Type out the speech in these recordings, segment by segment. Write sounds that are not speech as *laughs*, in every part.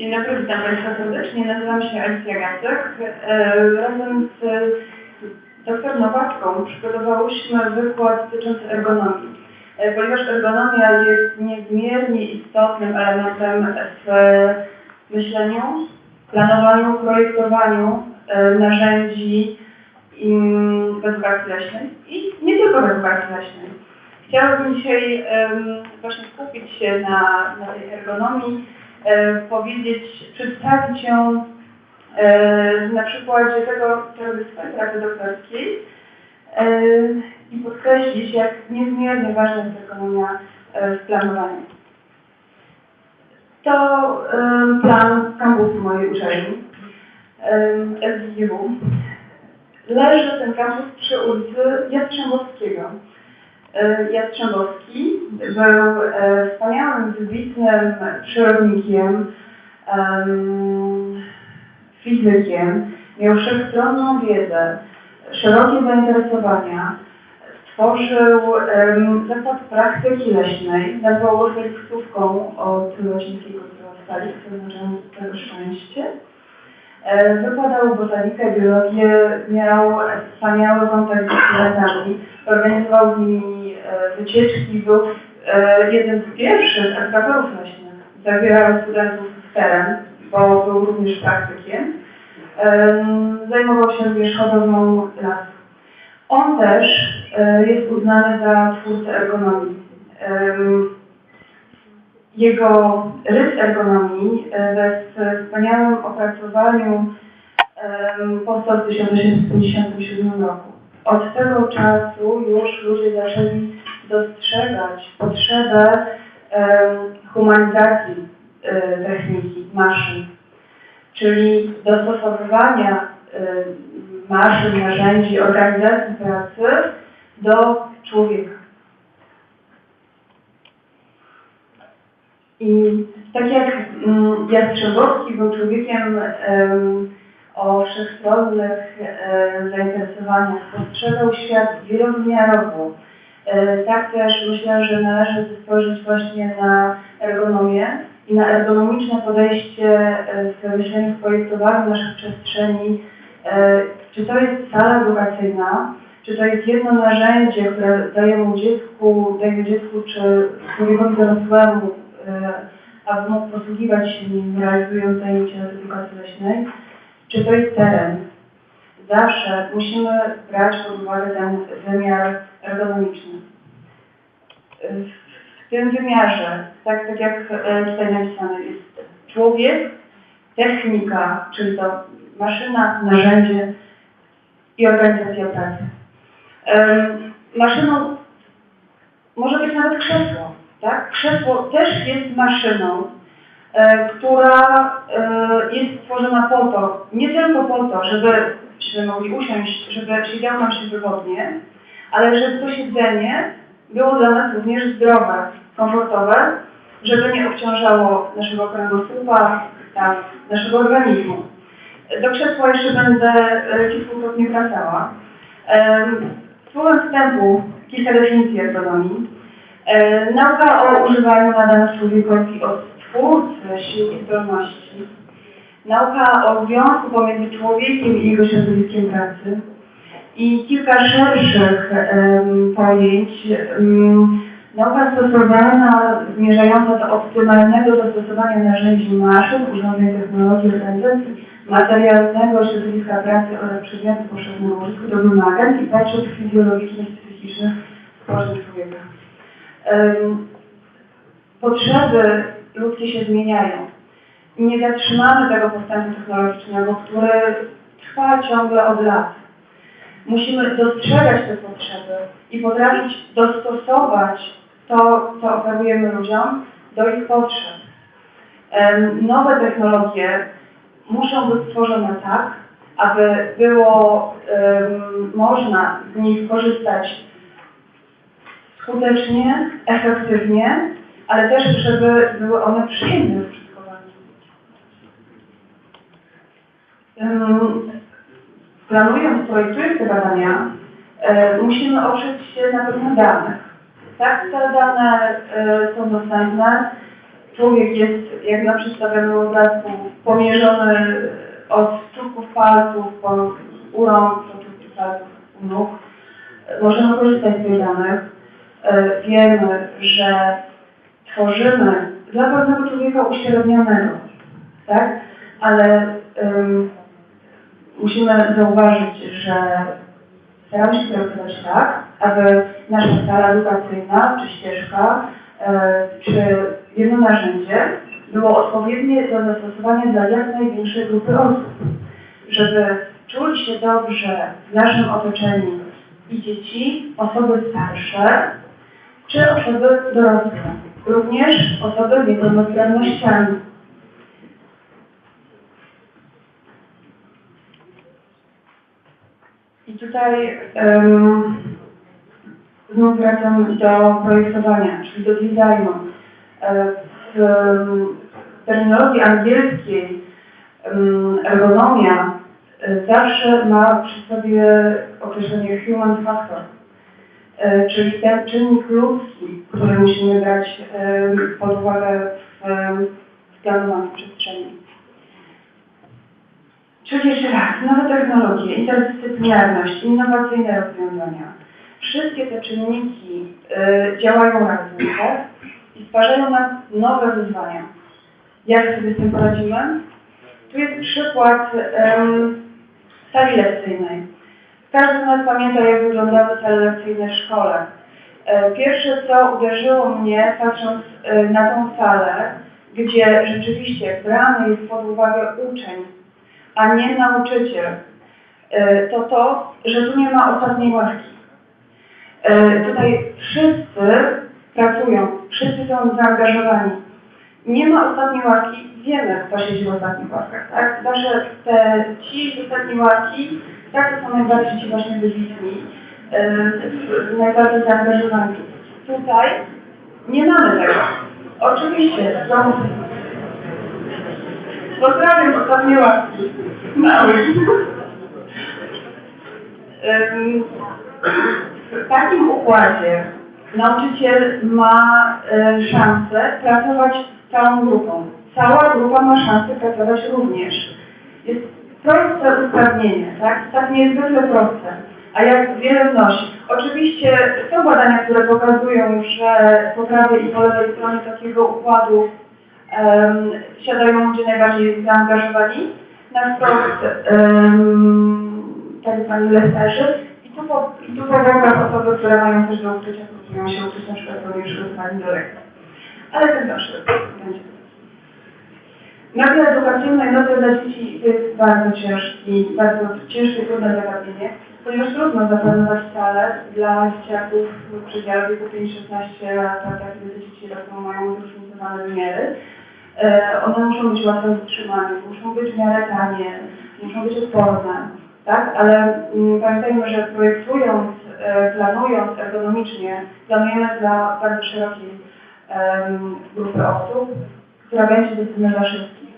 Dzień dobry, witam Państwa serdecznie. Nazywam się Alicja Gacek. E, Razem z dr Nowacką przygotowałyśmy wykład dotyczący ergonomii. E, Ponieważ ergonomia jest niezmiernie istotnym elementem w myśleniu, planowaniu, projektowaniu e, narzędzi w edukacji leśnej i nie tylko w edukacji leśnej. Chciałabym dzisiaj właśnie skupić się na, na tej ergonomii, powiedzieć, przedstawić ją e, na przykładzie tego, pracy doktorskiej e, i podkreślić, jak niezmiernie ważna jest ergonomia e, w planowaniu. To plan kampusu mojej uczelni, SGW. Leży ten kampus przy ulicy Jastrzębowskiego. E, Jastrzębowski był e, wspaniałym, wybitnym przyrodnikiem, em, fizykiem, miał wszechstronną wiedzę, szerokie zainteresowania, stworzył zakład praktyki leśnej, nazwał go wskazówką od łacińskiego stali, co oznacza tego szczęście. E, Wykładał botanikę, biologię, miał wspaniały kontakt z studentami, organizował z nimi wycieczki, był e, jeden z pierwszych edukatorów leśnych, zabierał studentów w teren, bo był również praktykiem. Em, Zajmował się również hodowlą lasu. On też e, jest uznany za twórcę ergonomii. Jego rys ergonomii e, we wspaniałym opracowaniu powstał w 1857 roku. Od tego czasu już ludzie zaczęli dostrzegać potrzebę humanizacji e, techniki, maszyn, czyli dostosowywania e, maszyn, narzędzi, organizacji pracy do człowieka. I tak jak mm, Jastrzębowski był człowiekiem em, o wszechstronnych e, zainteresowaniach, postrzegał świat wielowymiarowo. E, tak też myślę, że należy spojrzeć właśnie na ergonomię i na ergonomiczne podejście e, w myśleniu, w projektowaniu naszych przestrzeni. E, czy to jest sala edukacyjna, czy to jest jedno narzędzie, które dajemy dziecku, dajemy dziecku czy człowiekowi dorosłemu, aby mógł posługiwać się nim, realizując zajęcia z edukacji leśnej, czy to jest teren. Zawsze musimy brać pod uwagę ten wymiar ergonomiczny. W tym wymiarze, tak, tak jak e, tutaj napisane jest człowiek, technika, czyli to maszyna, narzędzie i organizacja pracy. Maszyną może być nawet krzesło, tak? Krzesło też jest maszyną, e, która e, jest stworzona po to, nie tylko po to, żebyśmy mogli usiąść, żeby siedziało nam się wygodnie, ale żeby to siedzenie było dla nas również zdrowe, komfortowe, żeby nie obciążało naszego kręgosłupa, tak, naszego organizmu. Do krzesła jeszcze będę kilkukrotnie wracała. Em, Słowem wstępu kilka definicji ergonomii. Nauka o używaniu nadanych człowiekowi od twórcy sił i zdolności. Nauka o związku pomiędzy człowiekiem i jego środowiskiem pracy. I kilka szerszych pojęć. Nauka stosowana, zmierzająca do optymalnego dostosowania narzędzi maszyn, urządzeń technologii, organizacji materialnego środowiska pracy oraz przedmiotów powszechnego użytku do wymagań i potrzeb fizjologicznych i psychicznych społecznych człowieka. Potrzeby ludzkie się zmieniają. Nie zatrzymamy tego postępu technologicznego, który trwa ciągle od lat. Musimy dostrzegać te potrzeby i potrafić dostosować to, co oferujemy ludziom, do ich potrzeb. Nowe technologie muszą być stworzone tak, aby było em, można z nich korzystać skutecznie, efektywnie, ale też, żeby były one przyjemne w użytkowaniu. Planując, projektując te badania, e, musimy oprzeć się na pewnych danych. Tak, te dane e, są dostępne. człowiek jest, jak na przedstawionym obrazku, pomierzony od czubków palców po u rąk, do czubków palców u nóg. Możemy korzystać z tych danych. E, Wiemy, że tworzymy dla pewnego człowieka uśrednionego, tak? Ale musimy zauważyć, że staramy się projektować tak, aby nasza sala edukacyjna, czy ścieżka, e, czy jedno narzędzie było odpowiednie do zastosowania dla jak największej grupy osób. Żeby czuli się dobrze w naszym otoczeniu i dzieci, osoby starsze, czy osoby dorosłe, również osoby z niepełnosprawnościami. I tutaj um, znów wracam do projektowania, czyli do designu. E, W terminologii angielskiej ergonomia e, zawsze ma przy sobie określenie human factor, e, czyli ten czynnik ludzki, który musimy brać pod uwagę w planowaniu przestrzeni. Czyli jeszcze raz, nowe technologie, interdyscyplinarność, innowacyjne rozwiązania. Wszystkie te czynniki y, działają razem, tak? I stwarzają nam nowe wyzwania. Jak sobie z tym poradzimy? Tu jest przykład em, sali lekcyjnej. Każdy z nas pamięta, jak wyglądały sale lekcyjne w szkole. E, Pierwsze, co uderzyło mnie, patrząc e, na tą salę, gdzie rzeczywiście brany jest pod uwagę uczeń, a nie nauczyciel, to to, że tu nie ma ostatniej ławki. E, Tutaj wszyscy pracują, wszyscy są zaangażowani. Nie ma ostatniej ławki, wiemy, kto siedzi w ostatnich ławkach, tak? Zawsze te, ci z ostatniej ławki, tak, są najbardziej ci właśnie wybitni, e, najbardziej zaangażowani. Tutaj nie mamy tego. Oczywiście, są Pozdrawiam ostatnie łapki. Mały. W takim układzie nauczyciel ma e, szansę pracować z całą grupą. Cała grupa ma szansę pracować również. Jest proste usprawnienie, tak? Tak niezwykle proste. A jak wiele wnosi. Oczywiście są badania, które pokazują, że po prawej i po lewej stronie takiego układu um, siadają ludzie najbardziej zaangażowani, na wprost um, tak zwani lesterzy i tu po, tu osoby, które mają też do ukrycia, próbują się uczyć na przykład również przygotowani do lekcji. Ale ten zawsze będzie. Media edukacyjne media dla dzieci jest bardzo ciężki, bardzo ciężkie, trudne zagadnienie, ponieważ trudno zaplanować salę dla dzieciaków w przedziale wieku 5-16 lat, tak, kiedy dzieci rosną, mają zróżnicowane wymiary. E, one muszą być łatwe w utrzymaniu, muszą być w miarę tanie, muszą być odporne, tak? Ale mm, pamiętajmy, że projektując, e, planując ergonomicznie, planujemy dla bardzo szerokiej grupy osób, która będzie dostępna dla wszystkich.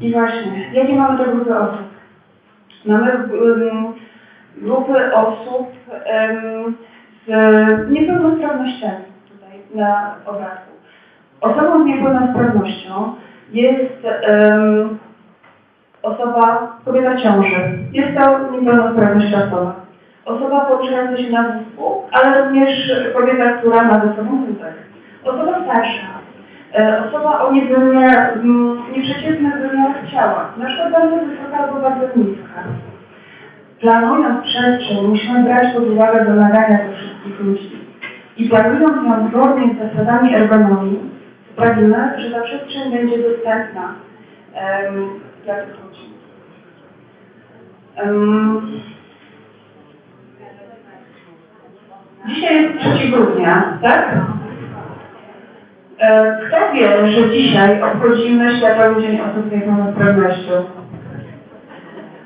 I właśnie, jakie mamy te grupy osób? Mamy em, grupy osób z niepełnosprawnościami tutaj na obrazku. Osobą z niepełnosprawnością jest em, osoba, kobieta ciąży. Jest to niepełnosprawność czasowa. Osoba poruszająca się na wózku, ale również kobieta, która ma ze sobą wózek. Osoba starsza. E, Osoba o m, nieprzeciętnych wymiarach ciała. Na przykład bardzo wysoka albo bardzo niska. Planując przestrzeń, musimy brać pod uwagę wymagania tych wszystkich ludzi. I planując ją zgodnie z zasadami ergonomii, sprawimy, że ta przestrzeń będzie dostępna dla. Em, dzisiaj jest 3 grudnia, tak? E, Kto wie, że dzisiaj obchodzimy Światowy Dzień Osób z Niepełnosprawnością?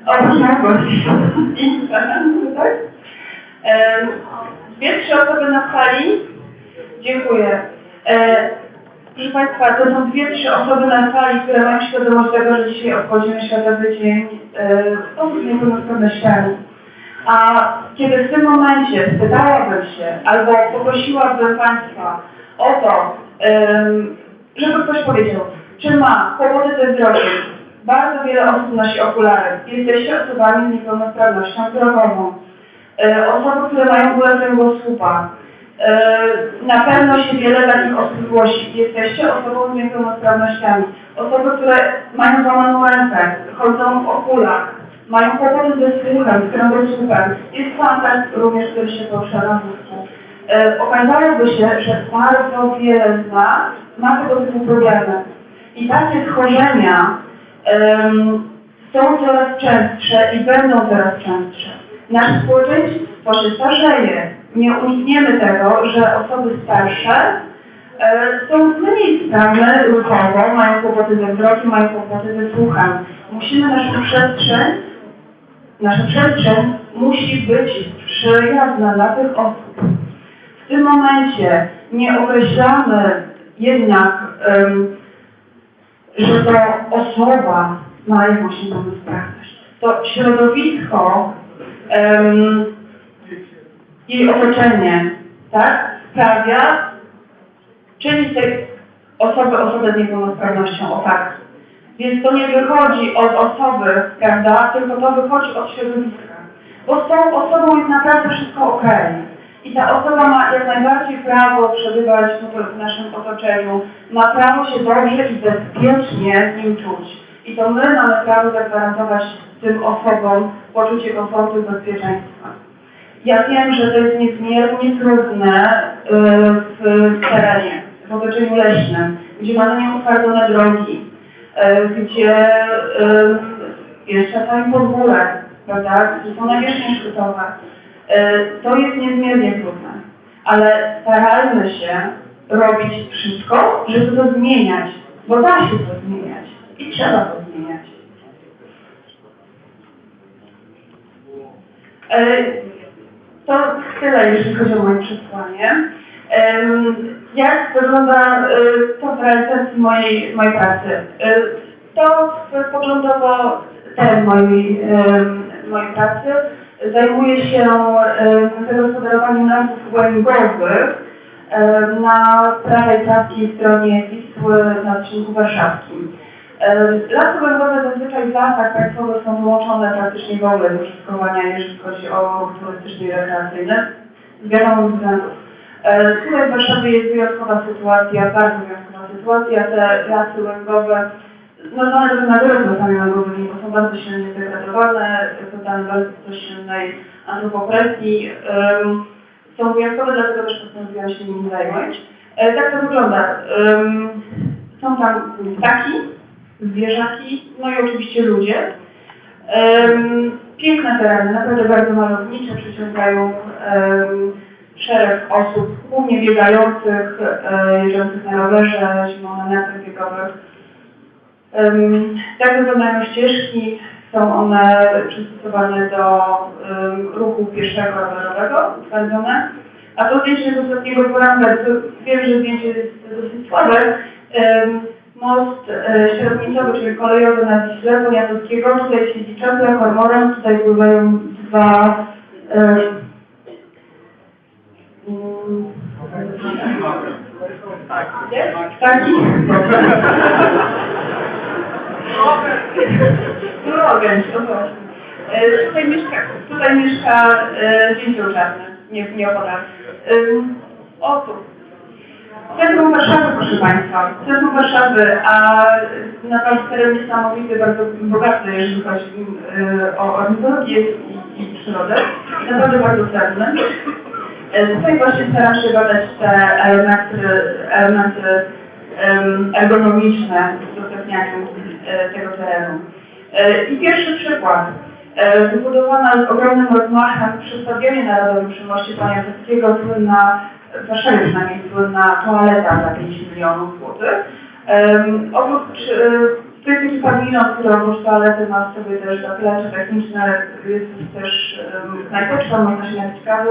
Oprócz nas *laughs* tak? E, Dwie, trzy osoby na sali. Dziękuję. E, Proszę Państwa, to są dwie, trzy osoby na sali, które mają świadomość tego, że dzisiaj obchodzimy Światowy Dzień e, Osób z Niepełnosprawnościami. A kiedy w tym momencie spytałabym się albo poprosiłabym Państwa o to, żeby ktoś powiedział, czy ma kłopoty ze wzrokiem, bardzo wiele osób nosi okulary, jesteście osobami z niepełnosprawnością wzrokową, Yy, osoby, które mają bóle kręgosłupa, Yy, na pewno się wiele takich osób zgłosi. Jesteście osobą z niepełnosprawnościami. Osoby, które mają złamaną rękę, chodzą w okulach, mają kłopoty ze słuchem, z kręgosłupem. Jest pan tak również, który się porusza na wózku. Yy, okazałoby się, że bardzo wiele z nas ma tego typu problemy. I takie schorzenia em, są coraz częstsze i będą coraz częstsze. Nasze społeczeństwo się starzeje. Nie unikniemy tego, że osoby starsze e, są mniej sprawne ruchowo, mają kłopoty ze wzrokiem, mają kłopoty ze słuchem. Musimy naszą przestrzeń, nasza przestrzeń musi być przyjazna dla tych osób. W tym momencie nie określamy jednak, em, że to osoba ma jakąś niepełnosprawność. To środowisko, em, jej otoczenie, tak, sprawia, czyni tej osoby osobę z niepełnosprawnością, o tak. Więc to nie wychodzi od osoby, prawda, tylko to wychodzi od środowiska. Bo z tą osobą jest naprawdę wszystko ok. I ta osoba ma jak najbardziej prawo przebywać w- naszym otoczeniu, ma prawo się dobrze i bezpiecznie z nim czuć. I to my mamy prawo zagwarantować tym osobom poczucie komfortu i bezpieczeństwa. Ja wiem, że to jest niezmiernie trudne y, w terenie, w otoczeniu leśnym, gdzie mamy nieutwardzone drogi, y, gdzie y, jeszcze tam podwórek, prawda, gdzie są nawierzchnie szczytowe. To jest niezmiernie trudne, ale starajmy się robić wszystko, żeby to zmieniać, bo da się to zmieniać i trzeba to zmieniać. To tyle, jeżeli chodzi o moje przesłanie. Jak wygląda e, to w realizacji mojej, mojej pracy? E, To poglądowo teren mojej, mojej pracy. Zajmuję się em, zagospodarowaniem lasów głębowych na prawej praskiej stronie Wisły na odcinku warszawskim. Lasy głębowe zazwyczaj w lasach państwowych są wyłączone praktycznie w ogóle z użytkowania, jeżeli chodzi o ruch turystyczny i rekreacyjny, z wiadomych względów. Tutaj w Warszawie jest wyjątkowa sytuacja, bardzo wyjątkowa sytuacja. Te lasy łęgowe, nazwane też natury lasami łęgowymi, bo są bardzo silnie zdegradowane, poddane bardzo silnej antropopresji. Em, Są wyjątkowe, dlatego też postanowiłam się nimi zająć. E, Tak to wygląda. Są tam ptaki, zwierzaki, no i oczywiście ludzie. Piękne tereny, naprawdę bardzo malownicze, przyciągają szereg osób, głównie biegających, e, jeżdżących na rowerze, zimą na nartach biegowych. Tak wyglądają ścieżki, są one przystosowane do ruchu pieszego rowerowego, spędzone. A to zdjęcie z ostatniego poranka, wiem, że zdjęcie jest dosyć słabe. Most e, średnicowy, czyli kolejowy na Wiśle Poniatowskiego. Tutaj siedzi czapla, kormoran, tutaj pływają dwa e, nie? Ptaki? Urogęć, no właśnie. E, Tutaj mieszka, tutaj mieszka e, dzięcioł czarny, nie, nie opodal. Ym, O tu. Centrum Warszawy, proszę Państwa. Centrum Warszawy, a naprawdę teren niesamowity, bardzo bogaty, jeżeli chodzi y, o ornitologię i, i przyrodę. Naprawdę bardzo cenny. Y, Tutaj właśnie staram się badać te elementy, elementy em, ergonomiczne w udostępnianiu y, tego terenu. Y, I pierwszy przykład. Wybudowana z ogromnym rozmachem przy Stadionie Narodowym przy Moście w Warszawie przynajmniej słynna toaleta za 5 milionów złotych. Um, oprócz, e, to jest taki pawilon, który oprócz toalety ma sobie też zaplecze techniczne, jest też um, najpierwsza, można się napić kawy.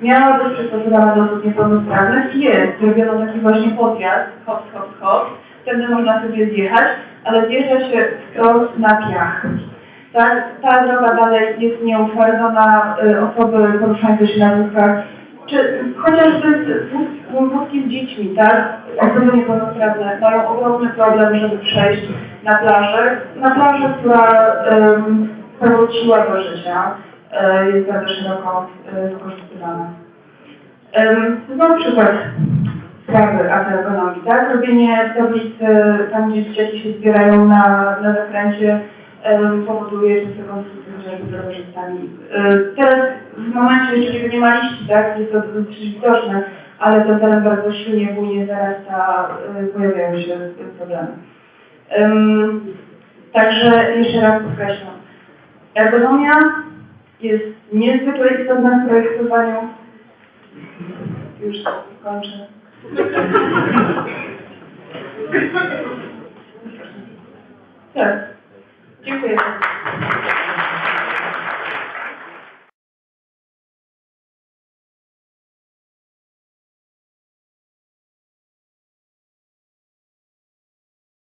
Miała być przystosowana do osób niepełnosprawnych jest. Zrobiono taki właśnie podjazd, hop, hop, hop. Wtedy można sobie zjechać, ale zjeżdża się wprost na piach. Ta, ta droga dalej jest nieutwardzona, y, osoby poruszające się na wózkach czy chociażby z z dziećmi, tak? Osoby niepełnosprawne mają ogromny problem, żeby przejść na plażę. Na plażę, która um, powróciła do życia, e, jest bardzo szeroko e, wykorzystywana. Um, przykład sprawy agroekonomii, tak? Robienie tablicy tam, gdzie dzieciaki się zbierają na, na zakręcie em, powoduje często konflikty chociażby E, Teraz w momencie kiedy nie ma liści, tak, jest to dosyć widoczne, ale ten teren bardzo silnie bujnie zarasta, e, pojawiają się problemy. Em, Także jeszcze raz podkreślam, ergonomia jest niezwykle istotna w projektowaniu. Już kończę. Tak. Dziękuję.